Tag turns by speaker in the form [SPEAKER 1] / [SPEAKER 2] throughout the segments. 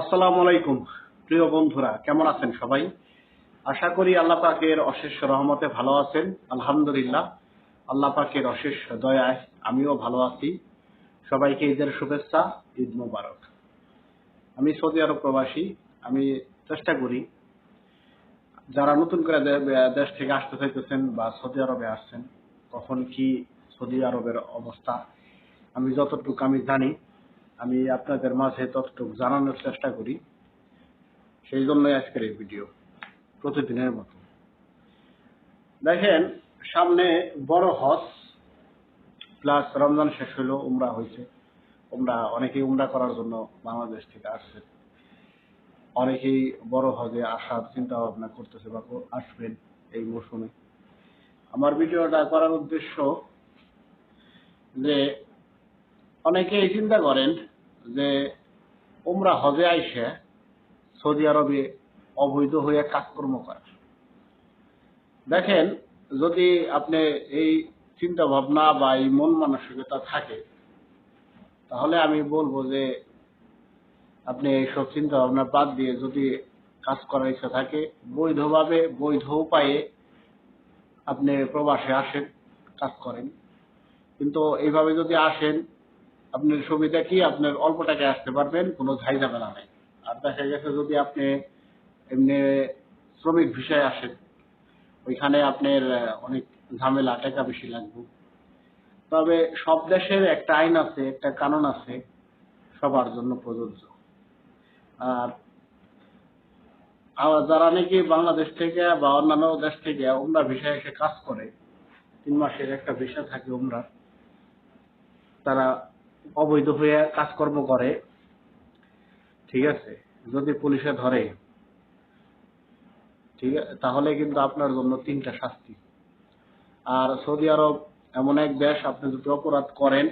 [SPEAKER 1] আসসালামু আলাইকুম। প্রিয় বন্ধুরা, কেমন আছেন সবাই? আশা করি আল্লাহ পাকের অশেষ রহমতে ভালো আছেন। আলহামদুলিল্লাহ, আল্লাহ পাকের অশেষ দয়ায় আমিও ভালো আছি। সবাইকে ঈদের শুভেচ্ছা, ঈদ মোবারক। আমি সৌদি আরব প্রবাসী, আমি চেষ্টা করি, যারা নতুন করে দেশ থেকে আসতে চাইতেছেন বা সৌদি আরবে আসছেন তখন কি সৌদি আরবের অবস্থা, আমি যতটুকু আমি জানি আমি আপনাদের মাঝে ততটুকু জানানোর চেষ্টা করি। সেই জন্যই আজকের এই ভিডিও প্রতিদিনের মতো। দেখেন, সামনে বড় হজ, প্লাস রমজান শেষ হলো উমরা হয়েছে উমরা, অনেকেই উমরা করার জন্য বাংলাদেশ থেকে আসছে। অনেকেই বড় হজে আসার চিন্তা ভাবনা করতেছে বা আসবেন এই মৌসুমে। আমার ভিডিওটা করার উদ্দেশ্য যে, অনেকেই চিন্তা করেন যে ওমরা হজে আইসে সৌদি আরবে অবৈধ হয়ে কাজকর্ম করে। দেখেন, যদি আপনি এই চিন্তা ভাবনা বা এই মন মানসিকতা থাকে, তাহলে আমি বলব যে আপনি এইসব চিন্তা ভাবনা বাদ দিয়ে যদি কাজ করার ইচ্ছা থাকে, বৈধভাবে, বৈধ উপায়ে আপনি প্রবাসে আসেন, কাজ করেন। কিন্তু এইভাবে যদি আসেন আপনার সুবিধা কি? আপনার অল্প টাকায় আসতে পারবেন, কোনো ঝাই ঝামেলা নেই। আর দেখা গেছে যদি আপনি এমনি শ্রমিক ভিসায় আসেন, ওইখানে আপনার অনেক ঝামেলা, টাকা বেশি লাগবে। তবে সব দেশের একটা আইন আছে, একটা কানুন আছে, সবার জন্য প্রযোজ্য। আর যারা নাকি বাংলাদেশ থেকে বা অন্যান্য দেশ থেকে উমরা ভিসায় এসে কাজ করে, তিন মাসের একটা ভিসা থাকে উমরার, তারা অবৈধ হয়ে কাজকর্ম করে, ঠিক আছে? যদি পুলিশে ধরে, ঠিক আছে? তাহলে কিন্তু আপনার জন্য তিনটা শাস্তি। আর সৌদি আরব এমন এক দেশ, আপনি যদি অপরাধ করেন,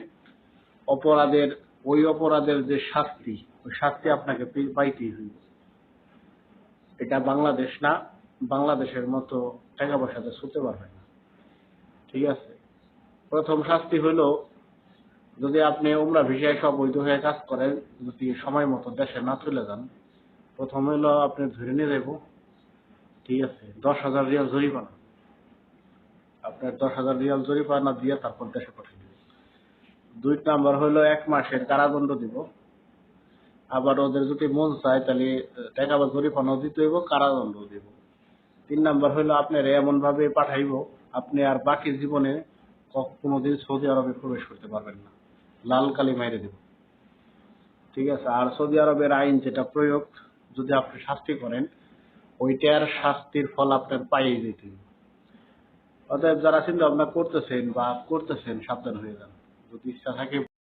[SPEAKER 1] অপরাধের, ওই অপরাধের যে শাস্তি, ওই শাস্তি আপনাকে পাইতেই হইবে। এটা বাংলাদেশ না, বাংলাদেশের মতো টাকা পয়সাতে ছুতে পারবে না, ঠিক আছে? প্রথম শাস্তি হলো যদি আপনি উমরা ভিসায় সব বৈধ হয়ে কাজ করেন, যদি সময় মতো দেশে না চলে যান, প্রথম হলো আপনি ধরে নিয়ে যাব ঠিক আছে, দশ হাজার রিয়াল জরিমানা। আপনার দশ হাজার রিয়াল জরিমানা দিয়ে তারপর দেশে পাঠিয়ে দিব। দুই নাম্বার হলো এক মাসের কারাদণ্ড দিব। আবার ওদের যদি মন চায়, তাহলে টাকা বা জরিমানাও দিতে হইব কারাদণ্ড দিব। তিন নাম্বার হলো আপনার এমন ভাবে পাঠাইবো, আপনি আর বাকি জীবনে কোনোদিন সৌদি আরবে প্রবেশ করতে পারবেন না। লাল কালি মাইরে দেব। ঠিক আছে, আর সৌদি আরবের আইন যেটা প্রয়োগ, যদি আপনি শাস্তি করেন, ওইটার শাস্তির ফল আপনার পাইয়ে দিতে অতএব যারা চিন্তা ভাবনা করতেছেন বা করতেছেন, সাবধান হয়ে যান। যদি ইচ্ছা থাকে